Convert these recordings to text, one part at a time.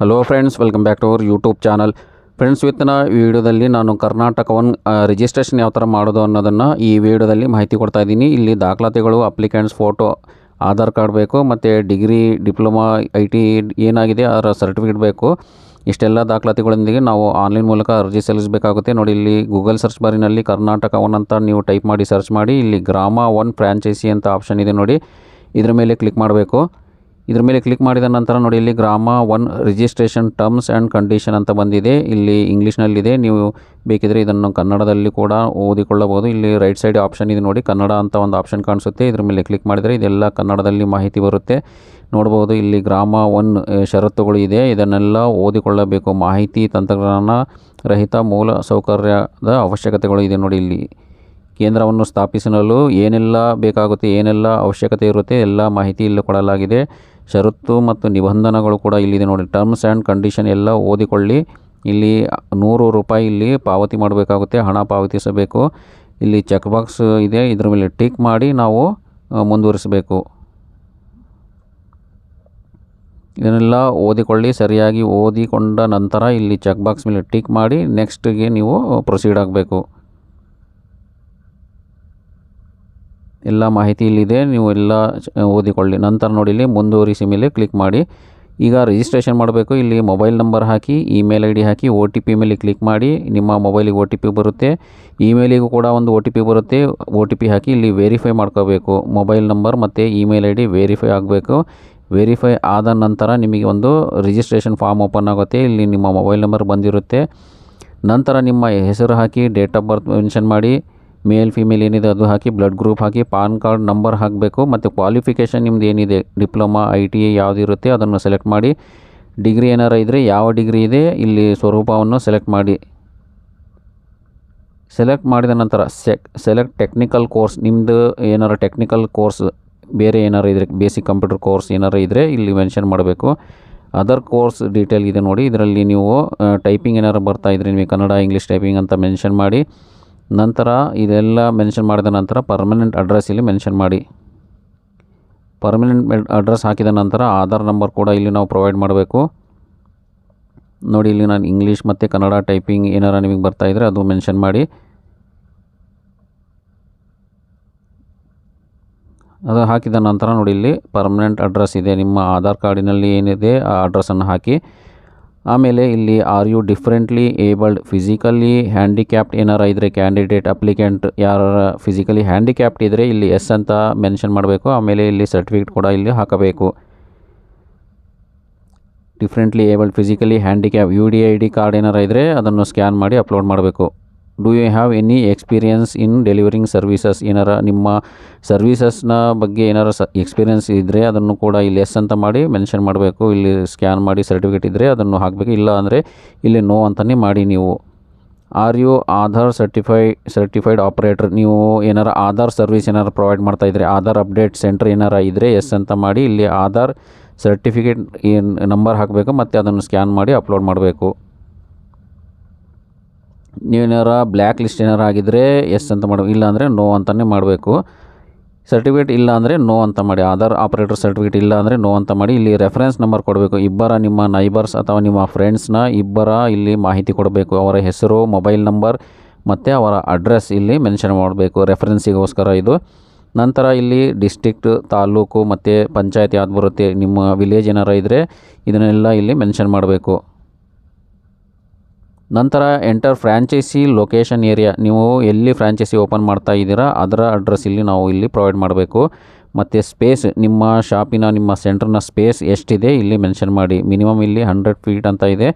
Hello friends welcome back to our YouTube channel friends ಇವತ್ತಿನ ವಿಡಿಯೋದಲ್ಲಿ ನಾನು ಕರ್ನಾಟಕವನ್ನು ರಿಜಿಸ್ಟ್ರೇಷನ್ ಯಾವ ಥರ ಮಾಡೋದು ಅನ್ನೋದನ್ನು ಈ ವಿಡಿಯೋದಲ್ಲಿ ಮಾಹಿತಿ ಕೊಡ್ತಾ ಇದ್ದೀನಿ. ಇಲ್ಲಿ ದಾಖಲಾತಿಗಳು ಅಪ್ಲಿಕೆಂಟ್ಸ್ ಫೋಟೋ ಆಧಾರ್ ಕಾರ್ಡ್ ಬೇಕು, ಮತ್ತು ಡಿಗ್ರಿ, ಡಿಪ್ಲೊಮಾ, ಐ ಟಿ ಏನಾಗಿದೆ, ಅದರ ಸರ್ಟಿಫಿಕೇಟ್ ಬೇಕು. ಇಷ್ಟೆಲ್ಲ ದಾಖಲಾತಿಗಳೊಂದಿಗೆ ನಾವು ಆನ್ಲೈನ್ ಮೂಲಕ ಅರ್ಜಿ ಸಲ್ಲಿಸಬೇಕಾಗುತ್ತೆ. ನೋಡಿ, ಇಲ್ಲಿ ಗೂಗಲ್ ಸರ್ಚ್ ಬಾರಿನಲ್ಲಿ ಕರ್ನಾಟಕ ಒನ್ ಅಂತ ನೀವು ಟೈಪ್ ಮಾಡಿ ಸರ್ಚ್ ಮಾಡಿ. ಇಲ್ಲಿ ಗ್ರಾಮ ಒನ್ ಫ್ರ್ಯಾಂಚೈಸಿ ಅಂತ ಆಪ್ಷನ್ ಇದೆ ನೋಡಿ. ಇದರ ಮೇಲೆ ಕ್ಲಿಕ್ ಮಾಡಬೇಕು. ಇದ್ರ ಮೇಲೆ ಕ್ಲಿಕ್ ಮಾಡಿದ ನಂತರ ನೋಡಿ, ಇಲ್ಲಿ Grama one registration terms and condition ಅಂತ ಬಂದಿದೆ. ಇಲ್ಲಿ ಇಂಗ್ಲೀಷ್ನಲ್ಲಿದೆ ನೀವು ಬೇಕಿದ್ರೆ ಇದನ್ನು ಕನ್ನಡದಲ್ಲಿ ಕೂಡ ಓದಿಕೊಳ್ಳಬಹುದು. ಇಲ್ಲಿ ರೈಟ್ ಸೈಡ್ ಆಪ್ಷನ್ ಇದೆ ನೋಡಿ, ಕನ್ನಡ ಅಂತ ಒಂದು ಆಪ್ಷನ್ ಕಾಣಿಸುತ್ತೆ. ಇದ್ರ ಮೇಲೆ ಕ್ಲಿಕ್ ಮಾಡಿದರೆ ಇದೆಲ್ಲ ಕನ್ನಡದಲ್ಲಿ ಮಾಹಿತಿ ಬರುತ್ತೆ. ನೋಡ್ಬೋದು, ಇಲ್ಲಿ ಗ್ರಾಮ ಒನ್ ಷರತ್ತುಗಳು ಇದೆ. ಇದನ್ನೆಲ್ಲ ಓದಿಕೊಳ್ಳಬೇಕು. ಮಾಹಿತಿ ತಂತ್ರಜ್ಞಾನ ರಹಿತ ಮೂಲ ಸೌಕರ್ಯದ ಅವಶ್ಯಕತೆಗಳು ಇದೆ ನೋಡಿ ಇಲ್ಲಿ. ಕೇಂದ್ರವನ್ನು ಸ್ಥಾಪಿಸಲು ಏನೆಲ್ಲ ಬೇಕಾಗುತ್ತೆ, ಏನೆಲ್ಲ ಅವಶ್ಯಕತೆ ಇರುತ್ತೆ ಎಲ್ಲ ಮಾಹಿತಿ ಇಲ್ಲಿ ಕೊಡಲಾಗಿದೆ. ಷರತ್ತು ಮತ್ತು ನಿಬಂಧನೆಗಳು ಕೂಡ ಇಲ್ಲಿದೆ ನೋಡಿ. ಟರ್ಮ್ಸ್ ಆ್ಯಂಡ್ ಕಂಡೀಷನ್ ಎಲ್ಲ ಓದಿಕೊಳ್ಳಿ. ಇಲ್ಲಿ ನೂರು ರೂಪಾಯಿ ಇಲ್ಲಿ ಪಾವತಿ ಮಾಡಬೇಕಾಗುತ್ತೆ, ಹಣ ಪಾವತಿಸಬೇಕು. ಇಲ್ಲಿ ಚೆಕ್ ಬಾಕ್ಸ್ ಇದೆ, ಇದ್ರ ಮೇಲೆ ಟಿಕ್ ಮಾಡಿ ನಾವು ಮುಂದುವರಿಸಬೇಕು. ಇದನ್ನೆಲ್ಲ ಓದಿಕೊಳ್ಳಿ, ಸರಿಯಾಗಿ ಓದಿಕೊಂಡ ನಂತರ ಇಲ್ಲಿ ಚೆಕ್ ಬಾಕ್ಸ್ ಮೇಲೆ ಟಿಕ್ ಮಾಡಿ ನೆಕ್ಸ್ಟ್ಗೆ ನೀವು ಪ್ರೊಸೀಡ್ ಆಗಬೇಕು. ಎಲ್ಲ ಮಾಹಿತಿ ಇಲ್ಲಿದೆ ನೀವು ಎಲ್ಲ ಓದಿಕೊಳ್ಳಿ. ನಂತರ ನೋಡಿ, ಇಲ್ಲಿ ಮುಂದುವರಿಸಿ ಮೇಲೆ ಕ್ಲಿಕ್ ಮಾಡಿ. ಈಗ ರಿಜಿಸ್ಟ್ರೇಷನ್ ಮಾಡಬೇಕು. ಇಲ್ಲಿ ಮೊಬೈಲ್ ನಂಬರ್ ಹಾಕಿ ಇಮೇಲ್ ಐ ಡಿ ಹಾಕಿ ಒ ಟಿ ಪಿ ಮೇಲೆ ಕ್ಲಿಕ್ ಮಾಡಿ. ನಿಮ್ಮ ಮೊಬೈಲಿಗೆ ಒ ಟಿ ಪಿ ಬರುತ್ತೆ. ಇಮೇಲಿಗೂ ಕೂಡ ಒಂದು ಒ ಟಿ ಪಿ ಬರುತ್ತೆ. ಒ ಟಿ ಪಿ ಹಾಕಿ ಇಲ್ಲಿ ವೆರಿಫೈ ಮಾಡ್ಕೋಬೇಕು. ಮೊಬೈಲ್ ನಂಬರ್ ಮತ್ತು ಇಮೇಲ್ ಐ ಡಿ ವೆರಿಫೈ ಆಗಬೇಕು. ವೆರಿಫೈ ಆದ ನಂತರ ನಿಮಗೆ ಒಂದು ರಿಜಿಸ್ಟ್ರೇಷನ್ ಫಾರ್ಮ್ ಓಪನ್ ಆಗುತ್ತೆ. ಇಲ್ಲಿ ನಿಮ್ಮ ಮೊಬೈಲ್ ನಂಬರ್ ಬಂದಿರುತ್ತೆ. ನಂತರ ನಿಮ್ಮ ಹೆಸರು ಹಾಕಿ ಡೇಟ್ ಆಫ್ ಬರ್ತ್ ಮೆನ್ಷನ್ ಮಾಡಿ. ಮೇಲ್, ಫಿಮೇಲ್ ಏನಿದೆ ಅದು ಹಾಕಿ ಬ್ಲಡ್ ಗ್ರೂಪ್ ಹಾಕಿ ಪಾನ್ ಕಾರ್ಡ್ ನಂಬರ್ ಹಾಕಬೇಕು. ಮತ್ತು ಕ್ವಾಲಿಫಿಕೇಷನ್ ನಿಮ್ದು ಏನಿದೆ? ಡಿಪ್ಲೊಮಾ, ಐ ಟಿ ಐ ಯಾವುದಿರುತ್ತೆ ಅದನ್ನು ಸೆಲೆಕ್ಟ್ ಮಾಡಿ. ಡಿಗ್ರಿ ಏನಾರು ಇದ್ದರೆ ಯಾವ ಡಿಗ್ರಿ ಇದೆ ಇಲ್ಲಿ ಸ್ವರೂಪವನ್ನು ಸೆಲೆಕ್ಟ್ ಮಾಡಿ. ಸೆಲೆಕ್ಟ್ ಮಾಡಿದ ನಂತರ ಸೆಕ್ ಸೆಲೆಕ್ಟ್ ಟೆಕ್ನಿಕಲ್ ಕೋರ್ಸ್ ನಿಮ್ಮದು ಏನಾರು ಟೆಕ್ನಿಕಲ್ ಕೋರ್ಸ್ ಬೇರೆ ಏನಾರು ಇದ್ರೆ, ಬೇಸಿಕ್ ಕಂಪ್ಯೂಟರ್ ಕೋರ್ಸ್ ಏನಾರು ಇದ್ದರೆ ಇಲ್ಲಿ ಮೆನ್ಷನ್ ಮಾಡಬೇಕು. ಅದರ್ ಕೋರ್ಸ್ ಡೀಟೇಲ್ ಇದೆ ನೋಡಿ, ಇದರಲ್ಲಿ ನೀವು ಟೈಪಿಂಗ್ ಏನಾರು ಬರ್ತಾ ಇದ್ರೆ ನಿಮಗೆ ಕನ್ನಡ, ಇಂಗ್ಲೀಷ್ ಟೈಪಿಂಗ್ ಅಂತ ಮೆನ್ಷನ್ ಮಾಡಿ. ನಂತರ ಇದೆಲ್ಲ ಮೆನ್ಷನ್ ಮಾಡಿದ ನಂತರ ಪರ್ಮನೆಂಟ್ ಅಡ್ರೆಸ್ ಇಲ್ಲಿ ಮೆನ್ಷನ್ ಮಾಡಿ. ಪರ್ಮನೆಂಟ್ ಅಡ್ರೆಸ್ ಹಾಕಿದ ನಂತರ ಆಧಾರ್ ನಂಬರ್ ಕೂಡ ಇಲ್ಲಿ ನಾವು ಪ್ರೊವೈಡ್ ಮಾಡಬೇಕು. ನೋಡಿ, ಇಲ್ಲಿ ನಾನು ಇಂಗ್ಲೀಷ್ ಮತ್ತು ಕನ್ನಡ ಟೈಪಿಂಗ್ ಏನಾರ ನಿಮಗೆ ಬರ್ತಾ ಇದ್ದರೆ ಅದು ಮೆನ್ಷನ್ ಮಾಡಿ. ಅದು ಹಾಕಿದ ನಂತರ ನೋಡಿ, ಇಲ್ಲಿ ಪರ್ಮನೆಂಟ್ ಅಡ್ರೆಸ್ ಇದೆ. ನಿಮ್ಮ ಆಧಾರ್ ಕಾರ್ಡಿನಲ್ಲಿ ಏನಿದೆ, ಆ ಅಡ್ರೆಸ್ಸನ್ನು ಹಾಕಿ. ಆಮೇಲೆ ಇಲ್ಲಿ are you differently abled physically handicapped ಏನಾರು ಇದ್ದರೆ ಕ್ಯಾಂಡಿಡೇಟ್ ಅಪ್ಲಿಕೆಂಟ್ ಯಾರ ಫಿಸಿಕಲಿ ಹ್ಯಾಂಡಿಕ್ಯಾಪ್ಟ್ ಇದ್ದರೆ ಇಲ್ಲಿ ಎಸ್ ಅಂತ ಮೆನ್ಷನ್ ಮಾಡಬೇಕು. ಆಮೇಲೆ ಇಲ್ಲಿ ಸರ್ಟಿಫಿಕೇಟ್ ಕೂಡ ಇಲ್ಲಿ ಹಾಕಬೇಕು. Differently abled physically handicap U D I D card ಏನಾರ ಇದ್ದರೆ ಅದನ್ನು ಸ್ಕ್ಯಾನ್ ಮಾಡಿ ಅಪ್ಲೋಡ್ ಮಾಡಬೇಕು. Do you have any experience in delivering services ಏನಾರ ನಿಮ್ಮ ಸರ್ವಿಸಸ್ನ ಬಗ್ಗೆ ಏನಾರ ಸ ಎಕ್ಸ್ಪೀರಿಯನ್ಸ್ ಇದ್ದರೆ ಅದನ್ನು ಕೂಡ ಇಲ್ಲಿ ಎಸ್ ಅಂತ ಮಾಡಿ ಮೆನ್ಷನ್ ಮಾಡಬೇಕು. ಇಲ್ಲಿ ಸ್ಕ್ಯಾನ್ ಮಾಡಿ ಸರ್ಟಿಫಿಕೇಟ್ ಇದ್ದರೆ ಅದನ್ನು ಹಾಕಬೇಕು. ಇಲ್ಲ ಅಂದರೆ ಇಲ್ಲಿ ನೋ ಅಂತಲೇ ಮಾಡಿ ನೀವು. Are you Aadhaar certify certified operator ನೀವು ಏನಾರ ಆಧಾರ್ ಸರ್ವಿಸ್ ಏನಾರು ಪ್ರೊವೈಡ್ ಮಾಡ್ತಾ ಇದ್ದರೆ ಆಧಾರ್ ಅಪ್ಡೇಟ್ ಸೆಂಟರ್ ಏನಾರ ಇದ್ದರೆ ಎಸ್ ಅಂತ ಮಾಡಿ ಇಲ್ಲಿ ಆಧಾರ್ ಸರ್ಟಿಫಿಕೇಟ್ ಏನು ನಂಬರ್ ಹಾಕಬೇಕು ಮತ್ತು ಅದನ್ನು ಸ್ಕ್ಯಾನ್ ಮಾಡಿ ಅಪ್ಲೋಡ್ ಮಾಡಬೇಕು. ನೀವೇನಾರ ಬ್ಲ್ಯಾಕ್ ಲಿಸ್ಟ್ ಏನಾರು ಆಗಿದ್ದರೆ ಎಸ್ ಅಂತ ಮಾಡಬೇಕು ಇಲ್ಲ ಅಂದರೆ ನೋ ಅಂತಲೇ ಮಾಡಬೇಕು. ಸರ್ಟಿಫಿಕೇಟ್ ಇಲ್ಲ ಅಂದರೆ ನೋ ಅಂತ ಮಾಡಿ ಆಧಾರ್ ಆಪರೇಟರ್ ಸರ್ಟಿಫಿಕೇಟ್ ಇಲ್ಲ ಅಂದರೆ ನೋ ಅಂತ ಮಾಡಿ ಇಲ್ಲಿ ರೆಫರೆನ್ಸ್ ನಂಬರ್ ಕೊಡಬೇಕು. ಇಬ್ಬರ ನಿಮ್ಮ ನೈಬರ್ಸ್ ಅಥವಾ ನಿಮ್ಮ ಫ್ರೆಂಡ್ಸ್ನ ಇಬ್ಬರ ಇಲ್ಲಿ ಮಾಹಿತಿ ಕೊಡಬೇಕು. ಅವರ ಹೆಸರು ಮೊಬೈಲ್ ನಂಬರ್ ಮತ್ತು ಅವರ ಅಡ್ರೆಸ್ ಇಲ್ಲಿ ಮೆನ್ಷನ್ ಮಾಡಬೇಕು. ರೆಫರೆನ್ಸಿಗೋಸ್ಕರ ಇದು. ನಂತರ ಇಲ್ಲಿ ಡಿಸ್ಟಿಕ್ಟ್ ತಾಲೂಕು ಮತ್ತು ಪಂಚಾಯತಿ ಯಾವ್ದು ಬರುತ್ತೆ, ನಿಮ್ಮ ವಿಲೇಜ್ ಏನಾರು ಇದ್ದರೆ ಇದನ್ನೆಲ್ಲ ಇಲ್ಲಿ ಮೆನ್ಷನ್ ಮಾಡಬೇಕು. ನಂತರ ಎಂಟರ್ ಫ್ರ್ಯಾಂಚೈಸಿ ಲೊಕೇಶನ್ ಏರಿಯಾ ನೀವು ಎಲ್ಲಿ ಫ್ರ್ಯಾಂಚೈಸಿ ಓಪನ್ ಮಾಡ್ತಾ ಇದ್ದೀರಾ, ಅದರ ಅಡ್ರೆಸ್ ಇಲ್ಲಿ ನಾವು ಇಲ್ಲಿ ಪ್ರೊವೈಡ್ ಮಾಡಬೇಕು. ಮತ್ತು ಸ್ಪೇಸ್ ನಿಮ್ಮ ಶಾಪಿನ ನಿಮ್ಮ ಸೆಂಟ್ರ್ನ ಸ್ಪೇಸ್ ಎಷ್ಟಿದೆ ಇಲ್ಲಿ ಮೆನ್ಷನ್ ಮಾಡಿ. ಮಿನಿಮಮ್ ಇಲ್ಲಿ ಹಂಡ್ರೆಡ್ ಫೀಟ್ ಅಂತ ಇದೆ.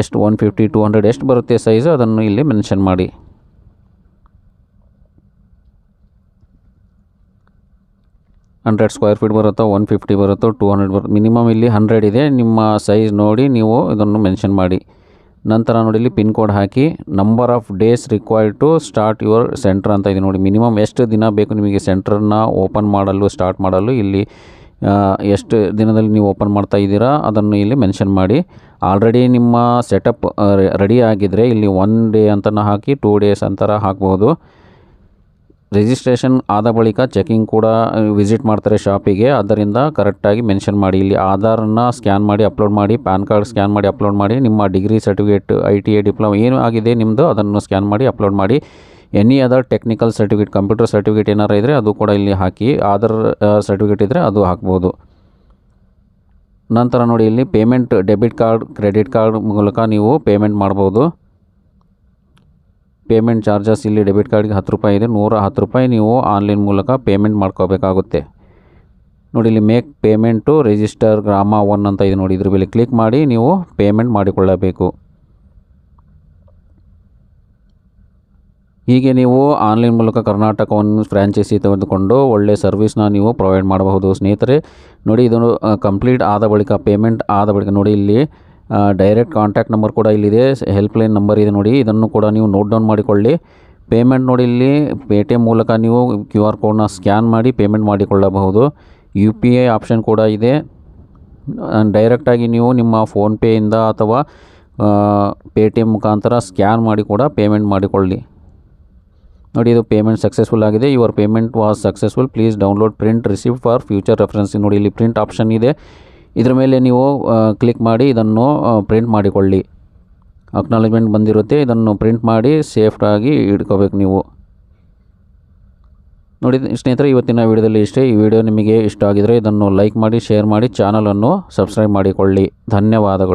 ಎಷ್ಟು ಒನ್ ಫಿಫ್ಟಿ ಟು ಹಂಡ್ರೆಡ್ ಎಷ್ಟು ಬರುತ್ತೆ ಸೈಜ್ ಅದನ್ನು ಇಲ್ಲಿ ಮೆನ್ಷನ್ ಮಾಡಿ. ಹಂಡ್ರೆಡ್ ಸ್ಕ್ವೇರ್ ಫೀಟ್ ಬರುತ್ತೋ ಒನ್ ಫಿಫ್ಟಿ ಬರುತ್ತೋ ಟೂ ಹಂಡ್ರೆಡ್ ಬರುತ್ತೆ ಮಿನಿಮಮ್ ಇಲ್ಲಿ ಹಂಡ್ರೆಡ್ ಇದೆ. ನಿಮ್ಮ ಸೈಜ್ ನೋಡಿ ನೀವು ಇದನ್ನು ಮೆನ್ಷನ್ ಮಾಡಿ. ನಂತರ ನೋಡಿ ಇಲ್ಲಿ pin code hockey number of days required to start your centre ಅಂತ ಇದೆ ನೋಡಿ. ಮಿನಿಮಮ್ ಎಷ್ಟು ದಿನ ಬೇಕು ನಿಮಗೆ ಸೆಂಟ್ರನ್ನ ಓಪನ್ ಮಾಡಲು ಸ್ಟಾರ್ಟ್ ಮಾಡಲು, ಇಲ್ಲಿ ಎಷ್ಟು ದಿನದಲ್ಲಿ ನೀವು ಓಪನ್ ಮಾಡ್ತಾ ಇದ್ದೀರಾ ಅದನ್ನು ಇಲ್ಲಿ ಮೆನ್ಷನ್ ಮಾಡಿ. ಆಲ್ರೆಡಿ ನಿಮ್ಮ ಸೆಟಪ್ ರೆಡಿ ಆಗಿದ್ದರೆ ಇಲ್ಲಿ ಒನ್ ಡೇ ಅಂತ ಹಾಕಿ ಟೂ ಡೇಸ್ ಅಂತರ ಹಾಕ್ಬೋದು. ರಿಜಿಸ್ಟ್ರೇಷನ್ ಆದ ಬಳಿಕ ಚೆಕಿಂಗ್ ಕೂಡ ವಿಸಿಟ್ ಮಾಡ್ತಾರೆ ಶಾಪಿಗೆ. ಅದರಿಂದ ಕರೆಕ್ಟಾಗಿ ಮೆನ್ಷನ್ ಮಾಡಿ, ಇಲ್ಲಿ ಆಧಾರನ್ನ ಸ್ಕ್ಯಾನ್ ಮಾಡಿ, ಅಪ್ಲೋಡ್ ಮಾಡಿ, ಪ್ಯಾನ್ ಕಾರ್ಡ್ ಸ್ಕ್ಯಾನ್ ಮಾಡಿ, ಅಪ್ಲೋಡ್ ಮಾಡಿ, ನಿಮ್ಮ degree certificate, I T I diploma ಏನು ಆಗಿದೆ ನಿಮ್ಮದು ಅದನ್ನು ಸ್ಕ್ಯಾನ್ ಮಾಡಿ, ಅಪ್ಲೋಡ್ ಮಾಡಿ. Any other technical certificate, computer certificate ಏನಾರು ಇದ್ದರೆ ಅದು ಕೂಡ ಇಲ್ಲಿ ಹಾಕಿ, ಆಧಾರ್ ಸರ್ಟಿಫಿಕೇಟ್ ಇದ್ದರೆ ಅದು ಹಾಕ್ಬೋದು. ನಂತರ ನೋಡಿ, ಇಲ್ಲಿ payment, debit card, credit card ಮೂಲಕ ನೀವು ಪೇಮೆಂಟ್ ಮಾಡ್ಬೋದು. ಪೇಮೆಂಟ್ ಚಾರ್ಜಸ್ ಇಲ್ಲಿ ಡೆಬಿಟ್ ಕಾರ್ಡ್ಗೆ ಹತ್ತು ರೂಪಾಯಿ ಇದೆ. ನೂರ ಹತ್ತು ರೂಪಾಯಿ ನೀವು ಆನ್ಲೈನ್ ಮೂಲಕ ಪೇಮೆಂಟ್ ಮಾಡ್ಕೋಬೇಕಾಗುತ್ತೆ. ನೋಡಿ ಇಲ್ಲಿ make payment register Grama one ಅಂತ ಇದೆ ನೋಡಿ. ಇದ್ರ ಮೇಲೆ ಕ್ಲಿಕ್ ಮಾಡಿ ನೀವು ಪೇಮೆಂಟ್ ಮಾಡಿಕೊಳ್ಳಬೇಕು. ಹೀಗೆ ನೀವು ಆನ್ಲೈನ್ ಮೂಲಕ ಕರ್ನಾಟಕವನ್ನು ಫ್ರ್ಯಾಂಚೈಸಿ ತೆಗೆದುಕೊಂಡು ಒಳ್ಳೆಯ ಸರ್ವಿಸ್ನ ನೀವು ಪ್ರೊವೈಡ್ ಮಾಡಬಹುದು. ಸ್ನೇಹಿತರೆ, ನೋಡಿ ಇದನ್ನು ಕಂಪ್ಲೀಟ್ ಆದ ಬಳಿಕ ಪೇಮೆಂಟ್ ಆದ ಬಳಿಕ ನೋಡಿ ಇಲ್ಲಿ ಡೈರೆಕ್ಟ್ ಕಾಂಟ್ಯಾಕ್ಟ್ ನಂಬರ್ ಕೂಡ ಇಲ್ಲಿದೆ. ಹೆಲ್ಪ್ಲೈನ್ ನಂಬರ್ ಇದೆ ನೋಡಿ. ಇದನ್ನು ಕೂಡ ನೀವು ನೋಟ್ ಡೌನ್ ಮಾಡಿಕೊಳ್ಳಿ. ಪೇಮೆಂಟ್ ನೋಡಿ ಇಲ್ಲಿ ಪೇ ಟಿ ಎಂ ಮೂಲಕ ನೀವು ಕ್ಯೂ ಆರ್ ಕೋಡ್ನ ಸ್ಕ್ಯಾನ್ ಮಾಡಿ ಪೇಮೆಂಟ್ ಮಾಡಿಕೊಳ್ಳಬಹುದು. ಯು ಪಿ ಐ ಆಪ್ಷನ್ ಕೂಡ ಇದೆ. ಡೈರೆಕ್ಟಾಗಿ ನೀವು ನಿಮ್ಮ ಫೋನ್ಪೇಯಿಂದ ಅಥವಾ ಪೇ ಟಿ ಎಂ ಮುಖಾಂತರ ಸ್ಕ್ಯಾನ್ ಮಾಡಿ ಕೂಡ ಪೇಮೆಂಟ್ ಮಾಡಿಕೊಳ್ಳಿ. ನೋಡಿ ಇದು ಪೇಮೆಂಟ್ ಸಕ್ಸಸ್ಫುಲ್ ಆಗಿದೆ. Your payment was successful please download print receive for future reference ನೋಡಿ ಇಲ್ಲಿ ಪ್ರಿಂಟ್ ಆಪ್ಷನ್ ಇದೆ. ಇದರ ಮೇಲೆ ನೀವು ಕ್ಲಿಕ್ ಮಾಡಿ ಇದನ್ನು ಪ್ರಿಂಟ್ ಮಾಡಿಕೊಳ್ಳಿ. ಅಕ್ನಾಲಜ್ಮೆಂಟ್ ಬಂದಿರುತ್ತೆ, ಇದನ್ನು ಪ್ರಿಂಟ್ ಮಾಡಿ ಸೇಫ್ಟಾಗಿ ಇಟ್ಕೋಬೇಕು ನೀವು. ನೋಡಿ, ಸ್ನೇಹಿತರೆ, ಇವತ್ತಿನ ವಿಡಿಯೋದಲ್ಲಿ ಇಷ್ಟೇ. ಈ ವಿಡಿಯೋ ನಿಮಗೆ ಇಷ್ಟ ಆಗಿದರೆ ಇದನ್ನು ಲೈಕ್ ಮಾಡಿ ಶೇರ್ ಮಾಡಿ ಚಾನಲನ್ನು ಸಬ್ಸ್ಕ್ರೈಬ್ ಮಾಡಿಕೊಳ್ಳಿ. ಧನ್ಯವಾದಗಳು.